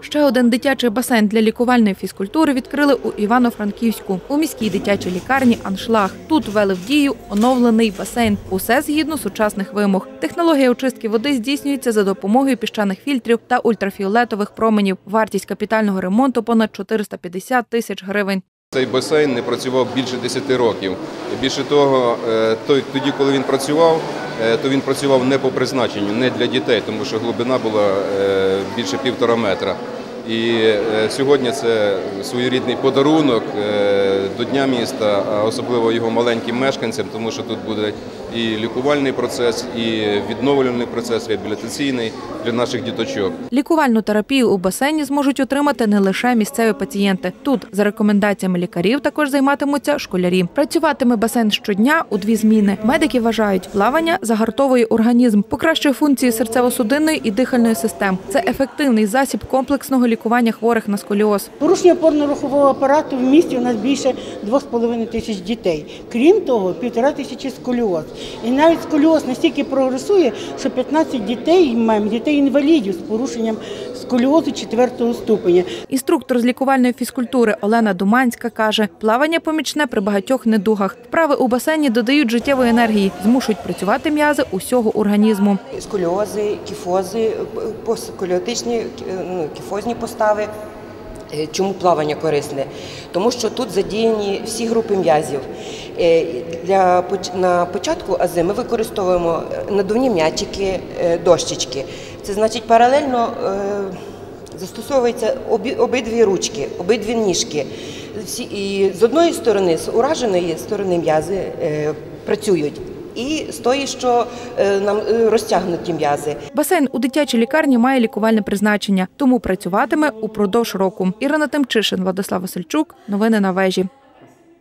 Ще один дитячий басейн для лікувальної фізкультури відкрили у Івано-Франківську у міській дитячій лікарні Аншлаг. Тут ввели в дію оновлений басейн. Усе згідно сучасних вимог. Технологія очистки води здійснюється за допомогою піщаних фільтрів та ультрафіолетових променів. Вартість капітального ремонту понад 450 тисяч гривень. Цей басейн не працював більше 10 років. Більше того, е, тоді, коли він працював, то він працював не по призначенню, не для дітей, тому що глибина була е, більше півтора метра. І е, сьогодні це своєрідний подарунок е, до Дня міста, а особливо його маленьким мешканцям, тому що тут буде і лікувальний процес, і відновлювальний процес, реабілітаційний для наших діточок. Лікувальну терапію у басейні зможуть отримати не лише місцеві пацієнти. Тут, за рекомендаціями лікарів, також займатимуться школярі. Працюватиме басейн щодня у дві зміни. Медики вважають, плавання загартовує організм, покращує функції серцево-судинної і дихальної систем. Це ефективний засіб комплексного лікування хворих на сколіоз. Порушення опорно-рухового апарату в місті у нас більше 2,5 тисяч дітей. Крім того, півтора тисячі сколіоз. І навіть сколіоз настільки прогресує, що 15 дітей маємо дітей-інвалідів з порушенням сколіозу 4 ступеня. Інструктор з лікувальної фізкультури Олена Думанська каже, плавання помічне при багатьох недугах. Вправи у басейні додають життєвої енергії, змушують працювати м'язи усього організму. сколіози, кіфози, посколіотичні е, ну, кіфозні постави. Е, Чому плавання корисне? Тому що тут задіяні всі групи м'язів. Е, Для на початку ази ми використовуємо е, надувні м'ячики, дощечки. Це значить паралельно застосовуються обі- обидві ручки, обидві ніжки. Всі, і з одної сторони, з ураженої сторони м'язи працюють. І з тої, що е, нам е, розтягнуті м'язи. Басейн у дитячій лікарні має лікувальне призначення, тому працюватиме упродовж року. Ірина Тимчишин, Владислав Васильчук. Новини на вежі.